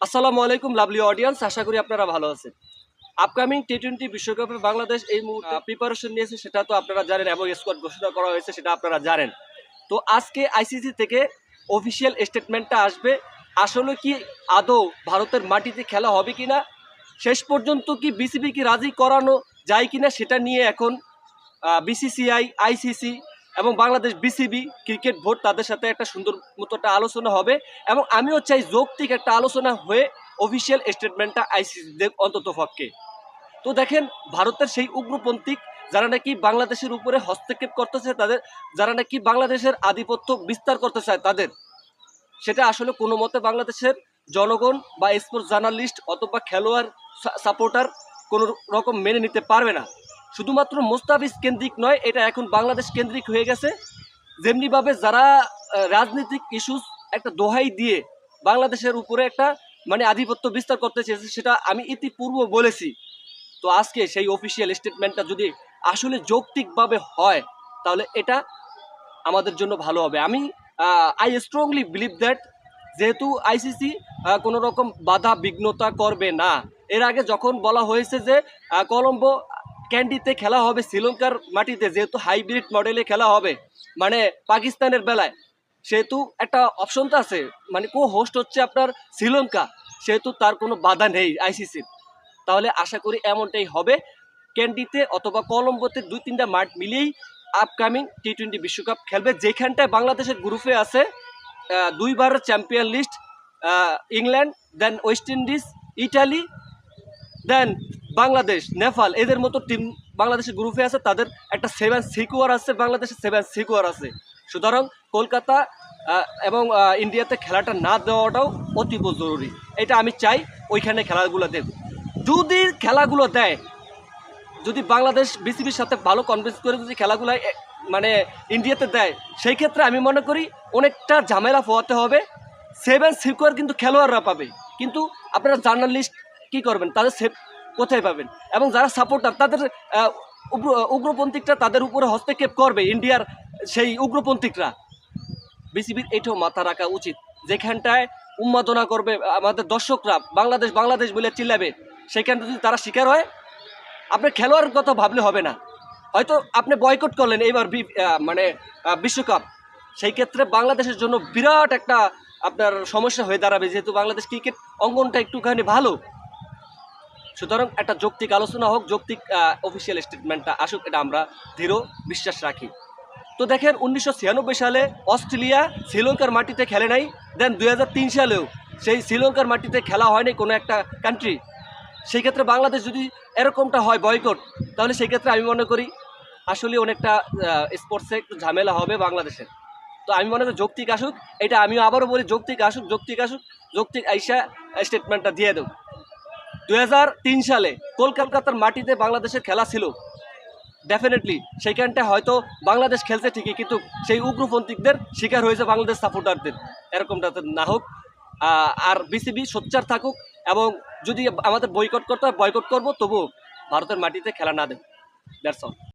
আসসালামু আলাইকুম lovely audience আশা করি আপনারা ভালো আছেন। আপকামিং টি টোয়েন্টি বিশ্বকাপে বাংলাদেশ এই মুহূর্তে প্রিপারেশন নিয়েছে সেটা তো আপনারা জানেন এবং স্কোয়াড ঘোষণা করা হয়েছে সেটা আপনারা জানেন। তো আজকে আইসিসি থেকে অফিসিয়াল স্টেটমেন্টটা আসবে আসলে কি আদৌ ভারতের মাটিতে খেলা হবে কিনা শেষ পর্যন্ত কি বিসিবি কি রাজি করানো যায় কিনা সেটা নিয়ে এখন বিসিসিআই আইসিসি এবং বাংলাদেশ বিসিবি ক্রিকেট বোর্ড তাদের সাথে একটা সুন্দর মতো একটা আলোচনা হবে এবং আমিও চাই যৌক্তিক একটা আলোচনা হয়ে অফিসিয়াল স্টেটমেন্টটা আইসিসি অন্তত পক্ষে। তো দেখেন, ভারতের সেই উগ্রপন্থী যারা নাকি বাংলাদেশের উপরে হস্তক্ষেপ করতেছে, তাদের যারা নাকি বাংলাদেশের আধিপত্য বিস্তার করতে চায়, তাদের সেটা আসলে কোনো মতে বাংলাদেশের জনগণ বা স্পোর্টস জার্নালিস্ট অথবা খেলোয়াড় সাপোর্টার কোনো রকম মেনে নিতে পারবে না। শুধুমাত্র মোস্তাফিজ কেন্দ্রিক নয়, এটা এখন বাংলাদেশ কেন্দ্রিক হয়ে গেছে। যেমনিভাবে যারা রাজনৈতিক ইস্যুস একটা দোহাই দিয়ে বাংলাদেশের উপরে একটা মানে আধিপত্য বিস্তার করতে চেয়েছে, সেটা আমি ইতিপূর্ব বলেছি। তো আজকে সেই অফিসিয়াল স্টেটমেন্টটা যদি আসলে যৌক্তিকভাবে হয়, তাহলে এটা আমাদের জন্য ভালো হবে। আমি আই স্ট্রংলি বিলিভ দ্যাট যেহেতু আইসিসি কোনো রকম বাধা বিঘ্নতা করবে না। এর আগে যখন বলা হয়েছে যে কলম্বো ক্যান্ডিতে খেলা হবে, শ্রীলঙ্কার মাটিতে যেহেতু হাইব্রিড মডেলে খেলা হবে মানে পাকিস্তানের বেলায়, সেহেতু একটা অপশন তো আছে। মানে কো হোস্ট হচ্ছে আপনার শ্রীলঙ্কা, সেহেতু তার কোনো বাধা নেই আইসিসির। তাহলে আশা করি এমনটাই হবে। ক্যান্ডিতে অথবা কলম্বোতে দুই তিনটা মাঠ মিলিয়েই আপকামিং টি টোয়েন্টি বিশ্বকাপ খেলবে, যেখানটায় বাংলাদেশের গ্রুপে আছে দুইবার champion list England then West Indies Italy then Bangladesh, Nepal, এদের মতো টিম বাংলাদেশের গ্রুপে আছে, তাদের একটা সেভেন সিকুয়ার আছে, বাংলাদেশের সেভেন সিকুয়ার আছে। সুতরাং কলকাতা এবং ইন্ডিয়াতে খেলাটা না দেওয়াটাও অতীব জরুরি। এটা আমি চাই ওইখানে খেলাগুলো দেব। যদি খেলাগুলো দেয়, যদি বাংলাদেশ বিসিবির সাথে ভালো কনভিন্স করে যদি খেলাগুলো মানে ইন্ডিয়াতে দেয়, সেই ক্ষেত্রে আমি মনে করি অনেকটা ঝামেলা পোয়াতে হবে। সেভেন সিকুয়ার কিন্তু খেলোয়াড়রা পাবে। কিন্তু আপনারা জার্নালিস্ট কি করবেন? তাদের সেভ কোথায় পাবেন? এবং যারা সাপোর্টার তাদের উগ্রপন্থীকরা তাদের উপরে হস্তক্ষেপ করবে ইন্ডিয়ার সেই উগ্রপন্থীকরা। বিসিবির এটাও মাথা রাখা উচিত। যেখানটায় উন্মাদনা করবে আমাদের দর্শকরা, বাংলাদেশ বাংলাদেশ বলে চিল্লাবে, সেখানটা যদি তারা শিকার হয়, আপনার খেলোয়াড়ের কথা ভাবলে হবে না। হয়তো আপনি বয়কট করলেন এইবার মানে বিশ্বকাপ। সেই ক্ষেত্রে বাংলাদেশের জন্য বিরাট একটা আপনার সমস্যা হয়ে দাঁড়াবে। যেহেতু বাংলাদেশ ক্রিকেট অঙ্গনটা একটুখানি ভালো সুতরাং একটা যৌক্তিক আলোচনা হোক, যৌক্তিক অফিসিয়াল স্টেটমেন্টটা আসুক, এটা আমরা দৃঢ় বিশ্বাস রাখি। তো দেখেন, উনিশশো ছিয়ানব্বই সালে অস্ট্রেলিয়া শ্রীলঙ্কার মাটিতে খেলে নাই দেন দু হাজার তিন সালেও সেই শ্রীলঙ্কার মাটিতে খেলা হয়নি কোনো একটা কান্ট্রি সেই ক্ষেত্রে বাংলাদেশ যদি এরকমটা হয় বয়কট তাহলে সেই ক্ষেত্রে আমি মনে করি আসলে অনেকটা স্পোর্টসে একটু ঝামেলা হবে বাংলাদেশের। তো আমি মনে করি যৌক্তিক আসুক, এটা আমিও আবারও বলি, যৌক্তিক আসুক যৌক্তিক আসুক, যৌক্তিক আইসা স্টেটমেন্টটা দিয়ে দেব। দু হাজার তিন সালে কলকাতার মাটিতে বাংলাদেশের খেলা ছিল। ডেফিনেটলি সেইখানটা হয়তো বাংলাদেশ খেলছে ঠিকই, কিন্তু সেই উগ্রপন্থীদের শিকার হয়েছে বাংলাদেশ সাপোর্টারদের এরকমটা না হোক আর বিসিবি সোচ্চার থাকুক, এবং যদি আমাদের বয়কট করতে হয় বয়কট করব, তবুও ভারতের মাটিতে খেলা না দেব। That's all